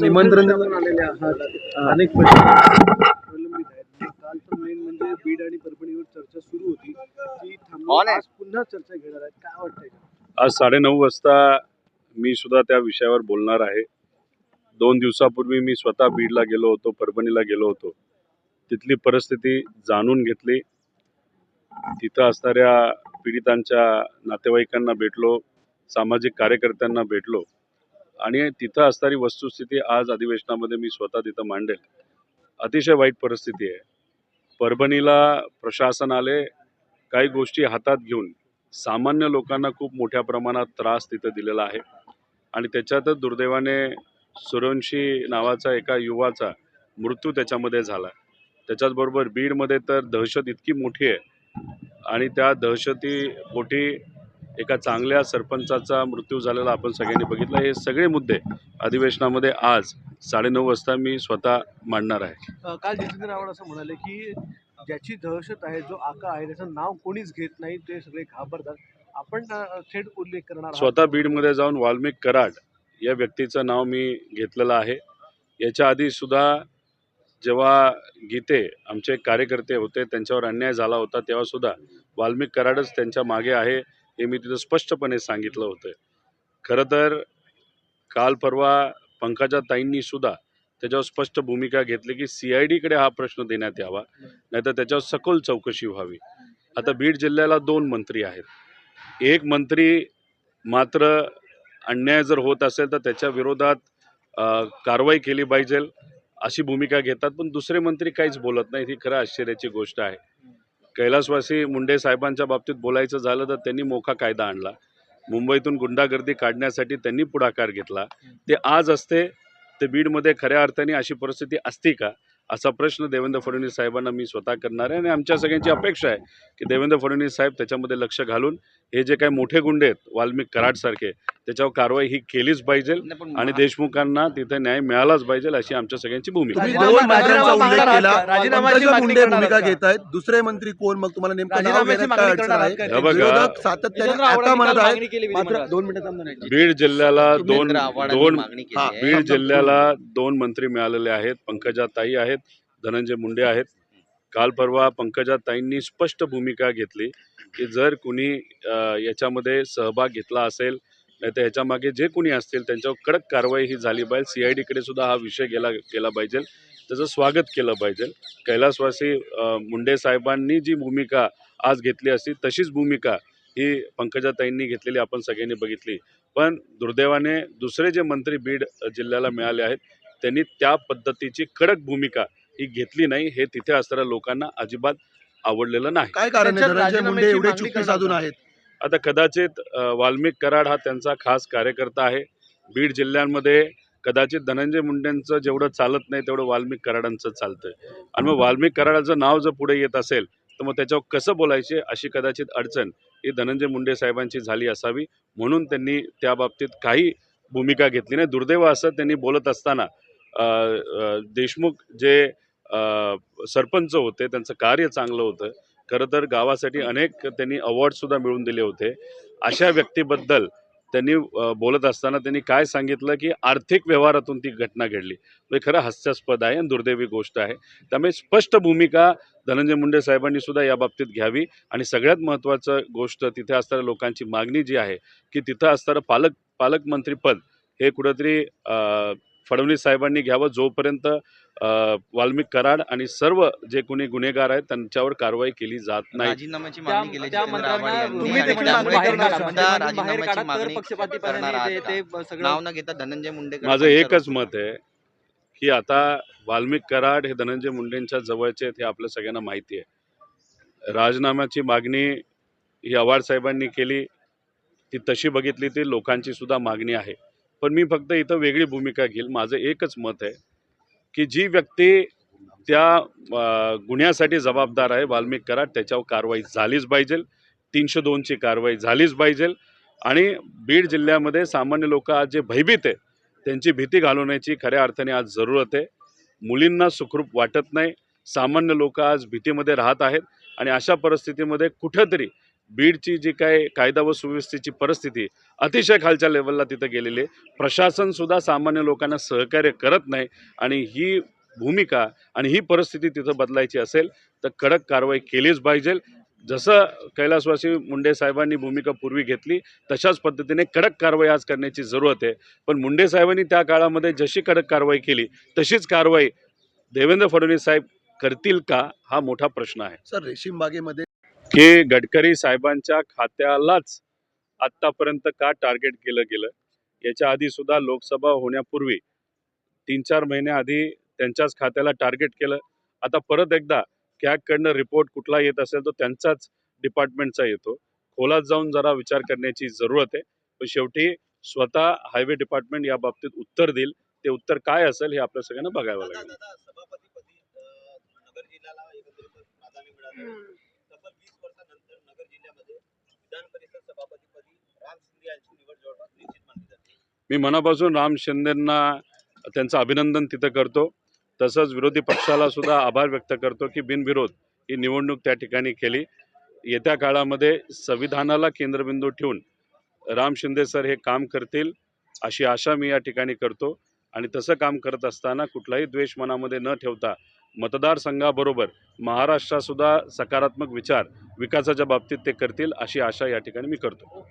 निमंत्रण देऊन आलेले आहात अनेक प्रश्न प्रलंबित आहेत. काल तर मेन म्हणजे बीड आणि परभणीवर चर्चा सुरू होती. ती थांबवून आज पुन्हा चर्चा घेणार आहेत. काय वाटतंय? आज साडेनऊ वाजता मी सुद्धा त्या विषयावर बोलणार आहे. दोन दिवसापूर्वी मी स्वतः बीडला गेलो होतो परभणीला गेलो होतो. तिथली परिस्थिती जाणून घेतली. तिथं असणाऱ्या पीडितांच्या नातेवाईकांना भेटलो सामाजिक कार्यकर्त्यांना भेटलो आणि तिथं असणारी वस्तुस्थिती आज अधिवेशनामध्ये मी स्वतः तिथं मांडेल. अतिशय वाईट परिस्थिती आहे. परभणीला प्रशासन आले काही गोष्टी हातात घेऊन सामान्य लोकांना खूप मोठ्या प्रमाणात त्रास तिथं दिलेला आहे आणि त्याच्यातच दुर्दैवाने सुरवंशी नावाचा एका युवाचा मृत्यू त्याच्यामध्ये झाला. त्याच्याचबरोबर बीडमध्ये तर दहशत इतकी मोठी आहे आणि त्या दहशतीपोटी एका चांगल्या सरपंचाचा मृत्यू झालेला आपण सगळ्यांनी बघितला. हे सगळे मुद्दे अधिवेशनामध्ये आज साडेनऊ वाजता मी स्वतः मांडणार आहे. काल जितेंद्र आव्हाड असं म्हणाले की ज्याची दहशत आहे जो आका आहे त्याचं नाव कोणीच घेत नाही ते सगळे घाबरतात. आपण थेट उल्लेख करणार. स्वतः बीडमध्ये जाऊन वाल्मिक कराड या व्यक्तीचं नाव मी घेतलेलं आहे. याच्या आधी सुद्धा जेव्हा गीते आमचे कार्यकर्ते होते त्यांच्यावर अन्याय झाला होता तेव्हासुद्धा वाल्मिक कराडच त्यांच्या मागे आहे हे मी तिथं स्पष्टपणे सांगितलं होतं. खरं तर काल परवा पंकजा ताईंनी सुद्धा त्याच्यावर स्पष्ट भूमिका घेतली की सी आय डीकडे हा प्रश्न देण्यात यावा नाहीतर त्याच्यावर सखोल चौकशी व्हावी. आता बीड जिल्ह्याला दोन मंत्री आहेत. एक मंत्री मात्र अन्याय जर होत असेल तर त्याच्या विरोधात कारवाई केली पाहिजे. अशी भूमिका घेतात पण दुसरे मंत्री काहीच बोलत नाहीत. ही खरं आश्चर्याची गोष्ट आहे. कैलासवासी मुंडे साहेबांच्या बाबतीत बोलायचं झालं तर त्यांनी मोखा कायदा आणला. मुंबईतून गुंडागर्दी काढण्यासाठी त्यांनी पुढाकार घेतला. ते आज असते ते बीडमध्ये खऱ्या अर्थाने अशी परिस्थिती असती का? असा प्रश्न देवेंद्र फडणवीस साहेबांना मी स्वतः करणार आहे आणि आमच्या सगळ्यांची अपेक्षा आहे की देवेंद्र फडणवीस साहेब त्याच्यामध्ये लक्ष घालून हे जे काही मोठे गुंडे आहेत वाल्मिक कराडसारखे त्याच्यावर कारवाई ही केलीच पाहिजे आणि देशमुखांना तिथे न्याय मिळालाच पाहिजे अशी आमच्या सगळ्यांची भूमिका भूमिका घेत आहेत. दुसरे मंत्री कोण? मग तुम्हाला नेमकं? हे बीड जिल्ह्याला दोन दोन मागणी केली हा, आहे. बीड जिल्ह्याला दोन मंत्री मिळालेले आहेत पंकजा ताई आहेत धनंजय मुंडे आहेत. काल परवा पंकजाताईंनी स्पष्ट भूमिका घेतली की जर कुणी याच्यामध्ये सहभाग घेतला असेल नाही तर ह्याच्यामागे जे कुणी असतील त्यांच्यावर कडक कारवाई ही झाली पाहिजे. सी आय डीकडे सुद्धा हा विषय गेला केला पाहिजे. त्याचं स्वागत केलं पाहिजे. कैलासवासी मुंडे साहेबांनी जी भूमिका आज घेतली असती तशीच भूमिका ही पंकजाताईंनी घेतलेली आपण सगळ्यांनी बघितली. पण दुर्दैवाने दुसरे जे मंत्री बीड जिल्ह्याला मिळाले आहेत त्यांनी त्या पद्धतीची कडक भूमिका ही घेतली नाही हे तिथे असणाऱ्या लोकांना अजिबात आवडलेलं नाही. काय कारण आहे त्याच्यात धनंजय मुंडे राजीनाम्याची एवढे चुकी साधून? आहेत? आता कदाचित वाल्मिक कराड हा त्यांचा खास कार्यकर्ता आहे. बीड जिल्ह्यांमध्ये कदाचित धनंजय मुंडेंचं जेवढं चालत नाही तेवढं वाल्मिक कराडांचं चालतं आणि मग वाल्मिक कराडाचं नाव जर पुढे येत असेल तर मग त्याच्यावर कसं बोलायचे अशी कदाचित अडचण ही धनंजय मुंडे साहेबांची झाली असावी. म्हणून त्यांनी त्या बाबतीत काही भूमिका घेतली नाही. दुर्दैव असं त्यांनी बोलत असताना देशमुख जे सरपंच होते त्यांचं कार्य चांगलं होतं. खरं तर गावासाठी अनेक त्यांनी अवॉर्डसुद्धा मिळवून दिले होते. अशा व्यक्तीबद्दल त्यांनी बोलत असताना त्यांनी काय सांगितलं की आर्थिक व्यवहारातून ती घटना घडली. म्हणजे खरं हास्यास्पद आहे आणि दुर्दैवी गोष्ट आहे. त्यामुळे स्पष्ट भूमिका धनंजय मुंडे साहेबांनी सुद्धा या बाबतीत घ्यावी आणि सगळ्यात महत्त्वाचं गोष्ट तिथे असणाऱ्या लोकांची मागणी जी आहे की तिथं असणारं पालक पालकमंत्रीपद हे कुठंतरी फडणवीस साहेबांनी घ्यावं जोपर्यंत वाल्मिक कराड आणि सर्व जे कोणी गुन्हेगार आहेत त्यांच्यावर कारवाई केली जात नाही. मुंडे माझं एकच मत आहे की आता वाल्मिक कराड हे धनंजय मुंडेंच्या जवळचे आहेत हे आपल्या सगळ्यांना माहिती आहे. राजीनाम्याची मागणी ही आव्हाड साहेबांनी केली ती तशी बघितली ती लोकांची सुद्धा मागणी आहे. पण मी फक्त इथं वेगळी भूमिका घेईल. माझं एकच मत आहे की जी व्यक्ती त्या गुन्ह्यासाठी जबाबदार आहे वाल्मिक कराड त्याच्यावर कारवाई झालीच पाहिजे. तीनशे दोनची कारवाई झालीच पाहिजे. आणि बीड जिल्ह्यामध्ये सामान्य लोक आज जे भयभीत आहे त्यांची भीती घालवण्याची खऱ्या अर्थाने आज जरूरत आहे. मुलींना सुखरूप वाटत नाही. सामान्य लोक आज भीतीमध्ये राहत आहेत. आणि अशा परिस्थितीमध्ये कुठंतरी बीडची जी काय कायदा व सुव्यवस्थेची परिस्थिती अतिशय खालच्या लेवलला तिथं गेलेली आहे. प्रशासनसुद्धा सामान्य लोकांना सहकार्य करत नाही आणि ही भूमिका आणि ही परिस्थिती तिथं बदलायची असेल तर कडक कारवाई केलीच पाहिजे. जसं कैलासवासी मुंडे साहेबांनी भूमिका पूर्वी घेतली तशाच पद्धतीने कडक कारवाई आज करण्याची जरूरत आहे. पण मुंडे साहेबांनी त्या काळामध्ये जशी कडक कारवाई केली तशीच कारवाई देवेंद्र फडणवीस साहेब करतील का हा मोठा प्रश्न आहे. सर रेशीम की गडकरी साहेबांच्या खात्यालाच आत्तापर्यंत का टार्गेट केलं गेलं? याच्या आधी सुद्धा लोकसभा होण्यापूर्वी तीन चार महिन्याआधी त्यांच्याच खात्याला टार्गेट केलं. आता परत एकदा कॅगकडनं रिपोर्ट कुठला येत असेल तो त्यांचाच डिपार्टमेंटचा येतो. खोलात जाऊन जरा विचार करण्याची जरूरत आहे. पण शेवटी स्वतः हायवे डिपार्टमेंट या बाबतीत उत्तर देईल. ते उत्तर काय असेल हे आपल्या सगळ्यांना बघावं लागेल. विधान परिषद सभापतीपदी राम शिंदे यांची निवड जवळपास निश्चित मानली जाते. मी मनापासून राम शिंदेंना त्यांचं अभिनंदन तिथं करतो. तसंच विरोधी पक्षाला सुद्धा आभार व्यक्त करतो की बिनविरोध ही निवडणूक त्या ठिकाणी केली. येत्या काळामध्ये संविधानाला केंद्रबिंदू ठेवून राम शिंदे सर हे काम करतील अशी आशा मी या ठिकाणी करतो. आणि तसं काम करत असताना कुठलाही द्वेष मनामध्ये न ठेवता मतदारसंघाबरोबर महाराष्ट्रातसुद्धा सकारात्मक विचार विकासाच्या बाबतीत ते करतील अशी आशा या ठिकाणी मी करतो.